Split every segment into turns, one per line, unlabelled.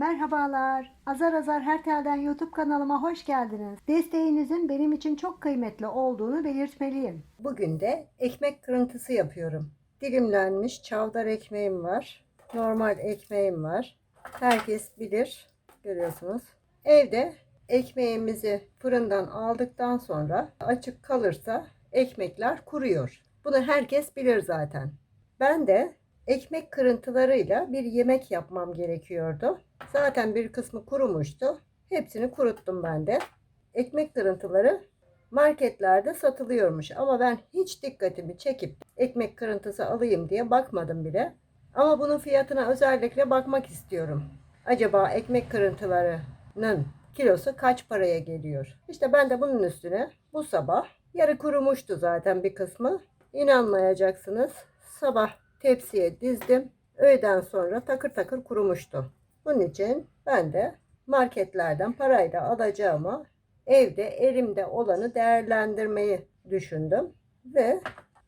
Merhabalar. Azar Azar Her Telden YouTube kanalıma hoş geldiniz. Desteğinizin benim için çok kıymetli olduğunu belirtmeliyim.
Bugün de ekmek kırıntısı yapıyorum. Dilimlenmiş çavdar ekmeğim var. Normal ekmeğim var. Herkes bilir. Görüyorsunuz. Evde ekmeğimizi fırından aldıktan sonra açık kalırsa ekmekler kuruyor. Bunu herkes bilir zaten. Ben de ekmek kırıntılarıyla bir yemek yapmam gerekiyordu. Zaten bir kısmı kurumuştu. Hepsini kuruttum ben de. Ekmek kırıntıları marketlerde satılıyormuş ama ben hiç dikkatimi çekip ekmek kırıntısı alayım diye bakmadım bile. Ama bunun fiyatına özellikle bakmak istiyorum. Acaba ekmek kırıntılarının kilosu kaç paraya geliyor? İşte ben de bunun üstüne bu sabah yarı kurumuştu zaten bir kısmı. İnanmayacaksınız. Sabah tepsiye dizdim. Öğleden sonra takır takır kurumuştu. Bunun için ben de marketlerden parayla alacağıma evde elimde olanı değerlendirmeyi düşündüm ve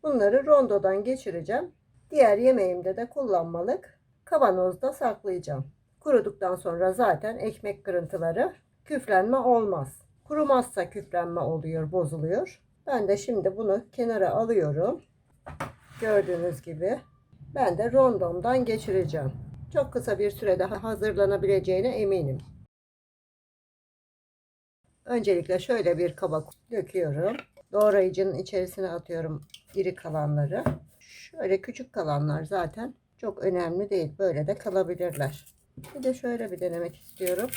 bunları rondodan geçireceğim. Diğer yemeğimde de kullanmalık kavanozda saklayacağım. Kuruduktan sonra zaten ekmek kırıntıları küflenme olmaz. Kurumazsa küflenme oluyor, bozuluyor. Ben de şimdi bunu kenara alıyorum. Gördüğünüz gibi ben de rondomdan geçireceğim. Çok kısa bir sürede hazırlanabileceğine eminim. Öncelikle şöyle bir kaba döküyorum. Doğrayıcının içerisine atıyorum iri kalanları. Şöyle küçük kalanlar zaten çok önemli değil. Böyle de kalabilirler. Bir de şöyle bir denemek istiyorum.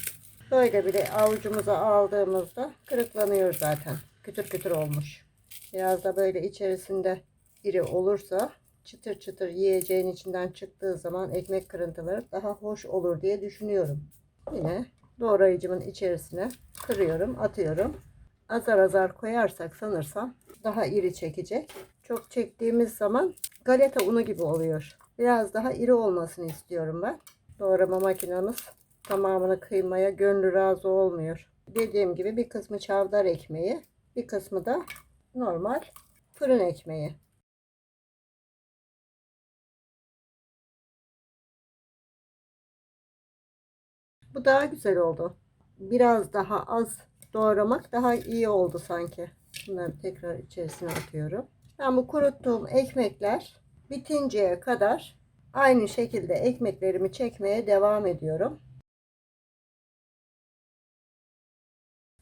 Böyle bile avucumuza aldığımızda kırıklanıyor zaten. Kütür kütür olmuş. Biraz da böyle içerisinde iri olursa çıtır çıtır yiyeceğin içinden çıktığı zaman ekmek kırıntıları daha hoş olur diye düşünüyorum. Yine doğrayıcımın içerisine kırıyorum, atıyorum. Azar azar koyarsak sanırsam daha iri çekecek. Çok çektiğimiz zaman galeta unu gibi oluyor. Biraz daha iri olmasını istiyorum ben. Doğrama makinamız tamamını kıymaya gönlü razı olmuyor. Dediğim gibi bir kısmı çavdar ekmeği, bir kısmı da normal fırın ekmeği. Bu daha güzel oldu. Biraz daha az doğramak daha iyi oldu sanki. Bunları tekrar içerisine atıyorum. Ben bu kuruttuğum ekmekler bitinceye kadar aynı şekilde ekmeklerimi çekmeye devam ediyorum.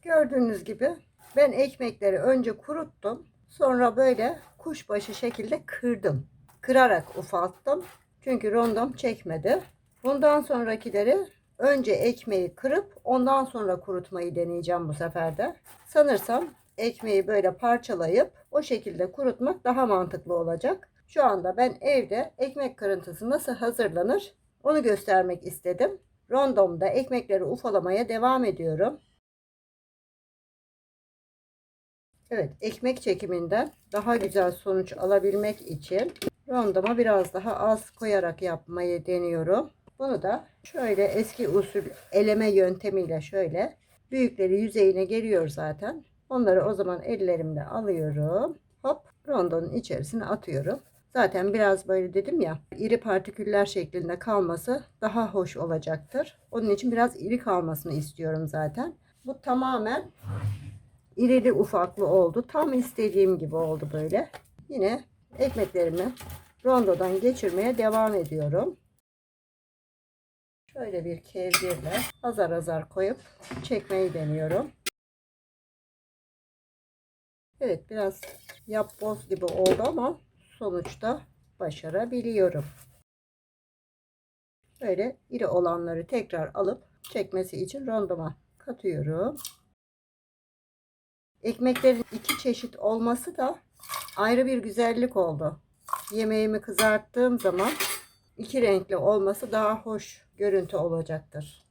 Gördüğünüz gibi ben ekmekleri önce kuruttum. Sonra böyle kuşbaşı şekilde kırdım. Kırarak ufalttım. Çünkü rondom çekmedi. Bundan sonrakileri önce ekmeği kırıp ondan sonra kurutmayı deneyeceğim bu sefer de. Sanırsam ekmeği böyle parçalayıp o şekilde kurutmak daha mantıklı olacak. Şu anda ben evde ekmek kırıntısı nasıl hazırlanır onu göstermek istedim. Rondomda ekmekleri ufalamaya devam ediyorum. Evet, ekmek çekiminden daha güzel sonuç alabilmek için rondoma biraz daha az koyarak yapmayı deniyorum. Bunu da şöyle eski usul eleme yöntemiyle şöyle büyükleri yüzeyine geliyor zaten. Onları o zaman ellerimle alıyorum. Hop rondonun içerisine atıyorum. Zaten biraz böyle dedim ya iri partiküller şeklinde kalması daha hoş olacaktır. Onun için biraz iri kalmasını istiyorum zaten. Bu tamamen irili ufaklı oldu. Tam istediğim gibi oldu böyle. Yine ekmeklerimi rondodan geçirmeye devam ediyorum. Şöyle bir kevgirle azar azar koyup çekmeyi deniyorum. Evet biraz yapboz gibi oldu ama sonuçta başarabiliyorum. Böyle iri olanları tekrar alıp çekmesi için rondoma katıyorum. Ekmeklerin iki çeşit olması da ayrı bir güzellik oldu. Yemeğimi kızarttığım zaman iki renkli olması daha hoş görüntü olacaktır.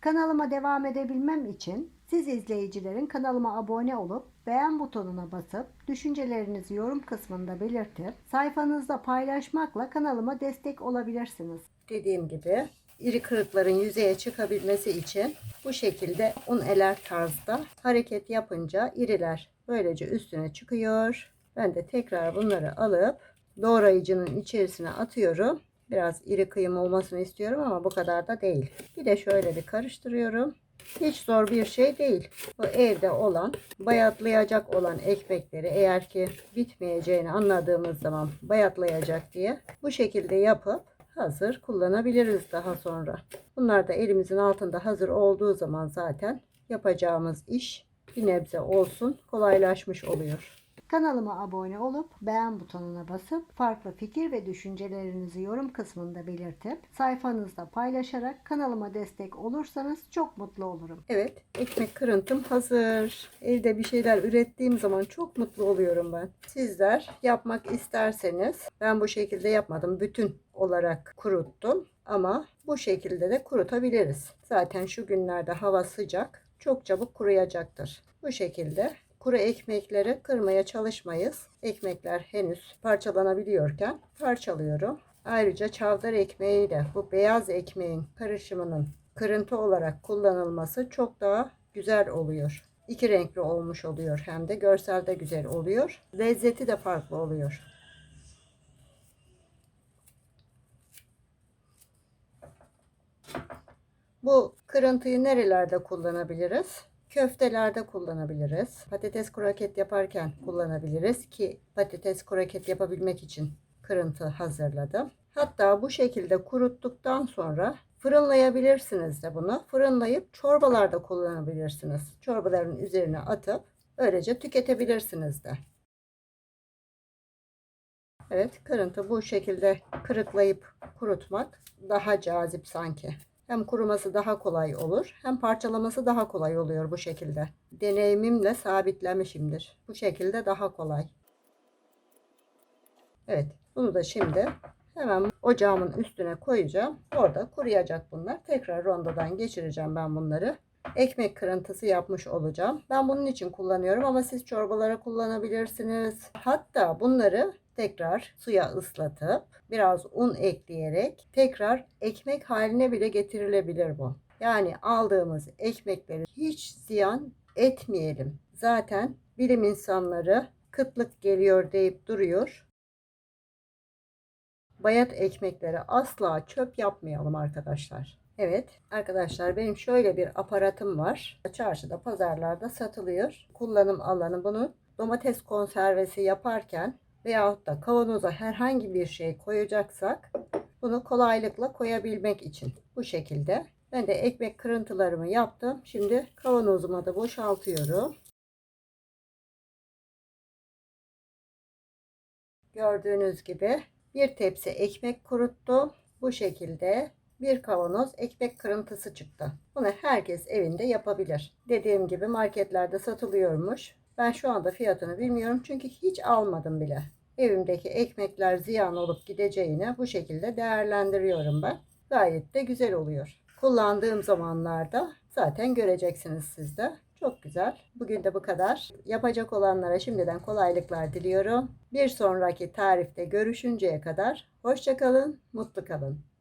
Kanalıma devam edebilmem için siz izleyicilerin kanalıma abone olup beğen butonuna basıp düşüncelerinizi yorum kısmında belirtip sayfanızda paylaşmakla kanalıma destek olabilirsiniz.
Dediğim gibi iri kırıkların yüzeye çıkabilmesi için bu şekilde un eler tarzda hareket yapınca iriler böylece üstüne çıkıyor. Ben de tekrar bunları alıp doğrayıcının içerisine atıyorum Biraz iri kıyım olmasını istiyorum ama bu kadar da değil. Bir de şöyle bir karıştırıyorum. Hiç zor bir şey değil. Bu evde olan, bayatlayacak olan ekmekleri eğer ki bitmeyeceğini anladığımız zaman bayatlayacak diye bu şekilde yapıp hazır kullanabiliriz daha sonra. Bunlar da elimizin altında hazır olduğu zaman zaten yapacağımız iş bir nebze olsun kolaylaşmış oluyor.
Kanalıma abone olup beğen butonuna basıp farklı fikir ve düşüncelerinizi yorum kısmında belirtip sayfanızda paylaşarak kanalıma destek olursanız çok mutlu olurum.
Evet, ekmek kırıntım hazır. Evde bir şeyler ürettiğim zaman çok mutlu oluyorum ben. Sizler yapmak isterseniz, ben bu şekilde yapmadım. Bütün olarak kuruttum ama bu şekilde de kurutabiliriz. Zaten şu günlerde hava sıcak, çok çabuk kuruyacaktır. Bu şekilde kuru ekmekleri kırmaya çalışmayız. Ekmekler henüz parçalanabiliyorken parçalıyorum. Ayrıca çavdar ekmeği de bu beyaz ekmeğin karışımının kırıntı olarak kullanılması çok daha güzel oluyor. İki renkli olmuş oluyor hem de görselde güzel oluyor. Lezzeti de farklı oluyor. Bu kırıntıyı nerelerde kullanabiliriz? Köftelerde kullanabiliriz. Patates kroket yaparken kullanabiliriz ki patates kroket yapabilmek için kırıntı hazırladım. Hatta bu şekilde kuruttuktan sonra fırınlayabilirsiniz de bunu. Fırınlayıp çorbalarda kullanabilirsiniz. Çorbaların üzerine atıp böylece tüketebilirsiniz de. Evet, kırıntı bu şekilde kırıklayıp kurutmak daha cazip sanki. Hem kuruması daha kolay olur, hem parçalaması daha kolay oluyor bu şekilde. Deneyimimle sabitlemişimdir. Bu şekilde daha kolay. Evet, bunu da şimdi hemen ocağımın üstüne koyacağım. Orada kuruyacak bunlar. Tekrar rondodan geçireceğim ben bunları. Ekmek kırıntısı yapmış olacağım. Ben bunun için kullanıyorum ama siz çorbalara kullanabilirsiniz. Hatta bunları tekrar suya ıslatıp biraz un ekleyerek tekrar ekmek haline bile getirilebilir bu. Yani aldığımız ekmekleri hiç ziyan etmeyelim. Zaten bilim insanları kıtlık geliyor deyip duruyor. Bayat ekmekleri asla çöp yapmayalım arkadaşlar. Evet arkadaşlar benim şöyle bir aparatım var. Çarşıda pazarlarda satılıyor. Kullanım alanı bunu domates konservesi yaparken veyahut da kavanoza herhangi bir şey koyacaksak bunu kolaylıkla koyabilmek için bu şekilde. Ben de ekmek kırıntılarımı yaptım. Şimdi kavanozuma da boşaltıyorum. Gördüğünüz gibi bir tepsi ekmek kuruttum. Bu şekilde bir kavanoz ekmek kırıntısı çıktı. Bunu herkes evinde yapabilir. Dediğim gibi marketlerde satılıyormuş. Ben şu anda fiyatını bilmiyorum çünkü hiç almadım bile. Evimdeki ekmekler ziyan olup gideceğine bu şekilde değerlendiriyorum ben. Gayet de güzel oluyor. Kullandığım zamanlarda zaten göreceksiniz siz de. Çok güzel. Bugün de bu kadar. Yapacak olanlara şimdiden kolaylıklar diliyorum. Bir sonraki tarifte görüşünceye kadar hoşçakalın, mutlu kalın.